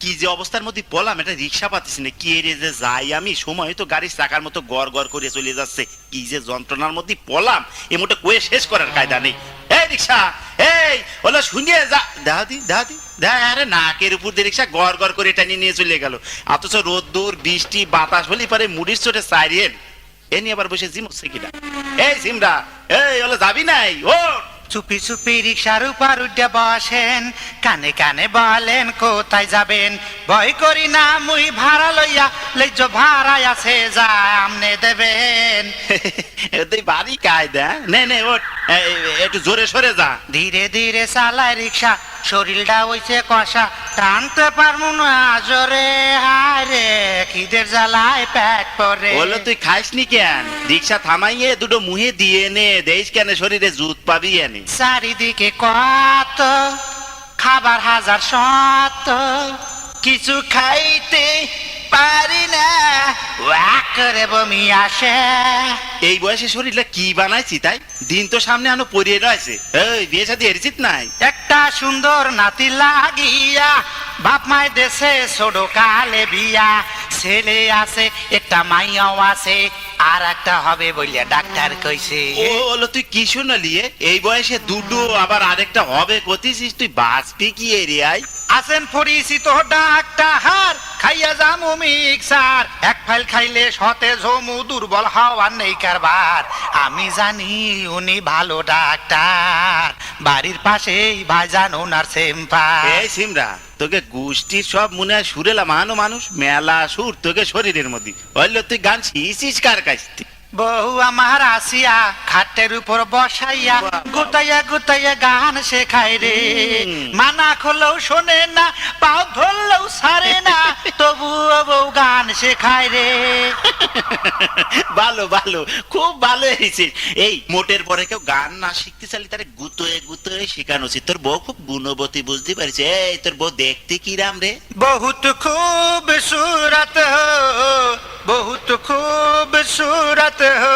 কি যে অবস্থার মধ্যে পলাম এটা রিক্সা পাচ্ছি না। কি রে যে যাই আমি? সময় তো গাড়ির চাকার মতো গড় গড় করে চলে যাচ্ছে। কি যে যন্ত্রণার মধ্যে পলাম এ মোটে কয়ে শেষ করার কায়দা নেই। এই রিক্সা, এই, ওলা শুনিয়ে যা। দেখা দি দেখা দি, আরে নাকের উপর দিয়ে রিক্সা গড় গড় করে টানিয়ে নিয়ে চলে গেল। অথচ রোদ্দুর বৃষ্টি, বাতাস, হলে পারে মুড়ির চোটে সাইরিয়েন এ নিয়ে আবার বসে জিম হচ্ছে কিনা? এই সিমরা এই, ওলা যাবি নাই? ও চুপি চুপি রিক্সার উপর উঠে বসেন। কানে কানে বলেন কোথায় যাবেন? ভয় করি না মুই ভাড়া লইয়া লইজ ভাড়ায় আছে যা আমনে দেবেন। তুই বাড়ি কায়দা? নে নে এই, একটু জোরে সরে যা। ধীরে ধীরে চালায় রিক্সা। শরীরটা হইছে কষা। টানতে পারমু না জোরে খিদের জ্বালায় পেট পরে বলল তুই খাইসনি কেন? রিক্সা থামাইয়ে দুটো মুহে দিয়ে নে দেশ কেন শরীরে জুত পাবি এনে। চারিদিকে কত খাবার হাজার শত কিছু খাইতে পারি না ওয়াক করে বমি আসে। এই বয়সে শরীরটা কি বানাইছি তাই? দিন তো সামনে আনো পরিয়ে রয়েছে। এই বিয়ে সাথে এরিচিত নাই। একটা সুন্দর নাতি লাগিয়া বাপ মায় দেশে ছোট কালে বিয়া। ছেলে আছে একটা মাইয়াও আছে আর একটা হবে বলিয়া ডাক্তার কইছে। ও হলো তুই কি শুনলি এ? এই বয়সে দুটো আবার আরেকটা হবে কতিস তুই বাঁচবি কি এরিয়ায় আছেন পরিচিত ডাক্তার। খাইয়া যামু মিক্সার। এক ফাইল খাইলে সতে জমু দুর্বল হওয়ার নেই কারবার। আমি জানি উনি ভালো ডাক্তার। বাড়ির পাশেই ভাইজান ওনার সেম্পা এই সিমরা, তোকে গোষ্ঠীর সব মনে হয় সুরেলা মানো মানুষ, মেলা সুর তোকে শরীরের মধ্যে। হইল তুই গান শিখিস কার কাছ থেকে? বহু আমার আসিয়া খাটের উপর বসাইয়া গুতাইয়া গুতাইয়া গান শেখাই রে। মানা খোলো শোনে না পাও ধরলেও সারে না তবুও বউ গান শেখাই রে। ভালো ভালো খুব ভালো হয়েছে। এই মোটের পরে কেউ গান না শিখতে চাইলে তারে গুতোয়ে গুতোয়ে শেখানো উচিত। তোর বউ খুব গুণবতী বুঝতে পারছে এই তোর বউ দেখতে কিরাম রে? বহুত খুব সুরাত हो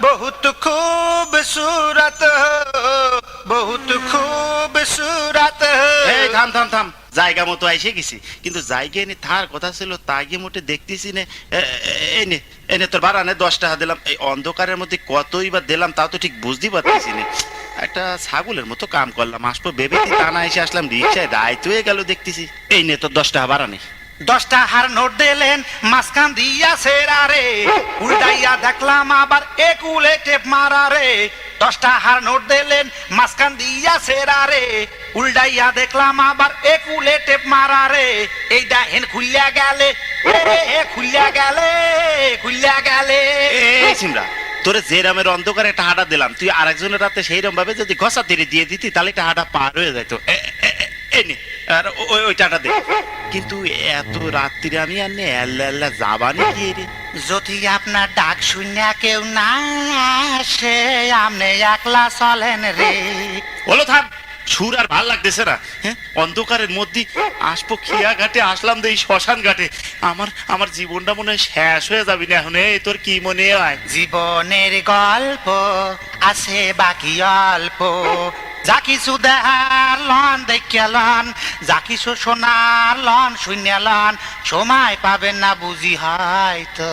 बहुत खूबसूरत हो बहुत खूबसूरत এই हो থাম থাম থাম জায়গা মতো এসে গেছি কিন্তু জায়গা এনে থার কথা ছিল তা গিয়ে মোটে দেখতেছি নে এ- এ- এনে এনে তোর বারানে দশ টাকা দিলাম এই অন্ধকারের মধ্যে কতই বা দিলাম তাও তো ঠিক বুঝতেই পারতেছি না একটা ছাগলের মতো কাম করলাম আসবো ভেবে টানা এসে আসলাম রিক্সায় রাইত হয়ে গেল দেখতেছি এই নে তোর দশ টাকা বাড়ানে দশটা হার নোট দিলেন মাঝখান দিয়া সেরা রে। উল্টাইয়া দেখলাম আবার এক উলে টেপ মারা রে। দশটা হার নোট দিলেন মাঝখান দিয়া সেরা রে। উল্টাইয়া দেখলাম আবার একুলে টেপ মারা রে। এই দেখেন খুলিয়া গেলে খুলিয়া গেলে খুলিয়া গেলে। সিমরা তোরে যে রামের অন্ধকারে টাহাটা দিলাম তুই আরেকজনের রাতে সেই রকম ভাবে যদি ঘষা তেরে দিয়ে দিতি তাহলে টাহাটা পার হয়ে এ- এ- নে, আর ওই ওই টাটা দে। কিন্তু এত রাত্রিরে আমি আর নে আল্লাহ আল্লাহ যাবানি কি রে? যদি আপনার ডাক শুনিয়া কেউ না আসে আপনি একলা চলেন রে। বলো থাম সুর আর ভালো লাগতেছে না। হ্যাঁ? অন্ধকারের মধ্যে আসব খিয়া ঘাটে আসলাম এই শ্মশান ঘাটে। আমার আমার জীবনটা মনে হয় শেষ হয়ে যাবি না এখন। এই তোর কি মনে হয়? জীবনের গল্প আছে বাকি অল্প। যা কিছু দেহার লন, দেখিয়া লন যা কিছু শোনার লন শূন্যালন সময় পাবেন না বুঝি হয়তো।